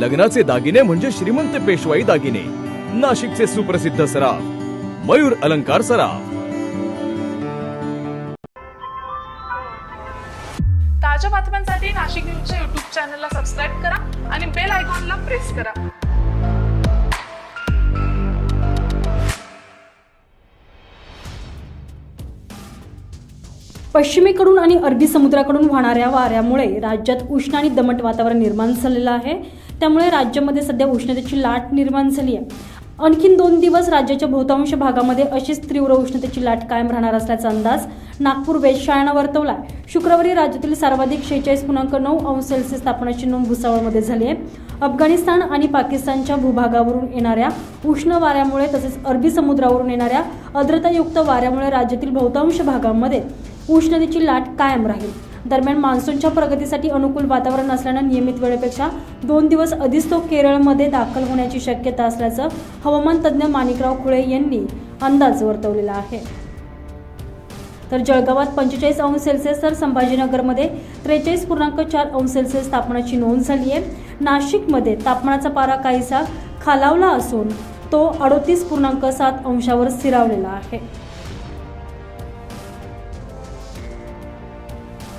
लग्नाचे दागिने म्हणजे श्रीमंत पेशवाई दागिने. नाशिकचे सुप्रसिद्ध सराफ मयूर अलंकार सराफ. ताज्या बातम्यांसाठी नाशिक न्यूजच्या युट्यूब चॅनलला सबस्क्राईब करा आणि बेल आयकॉनला प्रेस करा. पश्चिमेकडून आणि अरबी समुद्राकडून वाहणाऱ्या वाऱ्यामुळे राज्यात उष्ण आणि दमट वातावरण निर्माण झालेलं आहे. त्यामुळे राज्यामध्ये सध्या उष्णतेची लाट निर्माण झाली आहे. आणखीन दोन दिवस राज्याच्या बहुतांश भागामध्ये अशीच तीव्र उष्णतेची लाट कायम राहणार असल्याचा अंदाज नागपूर वेधशाळेनं वर्तवला आहे शुक्रवारी राज्यातील सर्वाधिक शेहेचाळीस पूर्णांक नऊ अंश सेल्सिअस तापमानाची नोंद भुसावळमध्ये झाली आहे. अफगाणिस्तान आणि पाकिस्तानच्या भूभागावरून येणाऱ्या उष्ण वाऱ्यामुळे तसेच अरबी समुद्रावरून येणाऱ्या आर्द्रतायुक्त वाऱ्यामुळे राज्यातील बहुतांश भागांमध्ये उष्णतेची लाट कायम राहील. दरम्यान मान्सूनच्या प्रगतीसाठी अनुकूल वातावरण असल्यानं नियमित वेळेपेक्षा दोन दिवस आधीच तो केरळमध्ये दाखल होण्याची शक्यता असल्याचं हवामान तज्ज्ञ माणिकराव खुळे यांनी अंदाज वर्तवलेला आहे. तर जळगावात पंचेचाळीस अंश सेल्सिअस तर संभाजीनगरमध्ये त्रेचाळीस पूर्णांक चार अंश सेल्सिअस तापमानाची नोंद झाली आहे. नाशिकमध्ये तापमानाचा पारा काहीसा खालावला असून तो अडोतीस पूर्णांक सात अंशावर स्थिरावलेला आहे.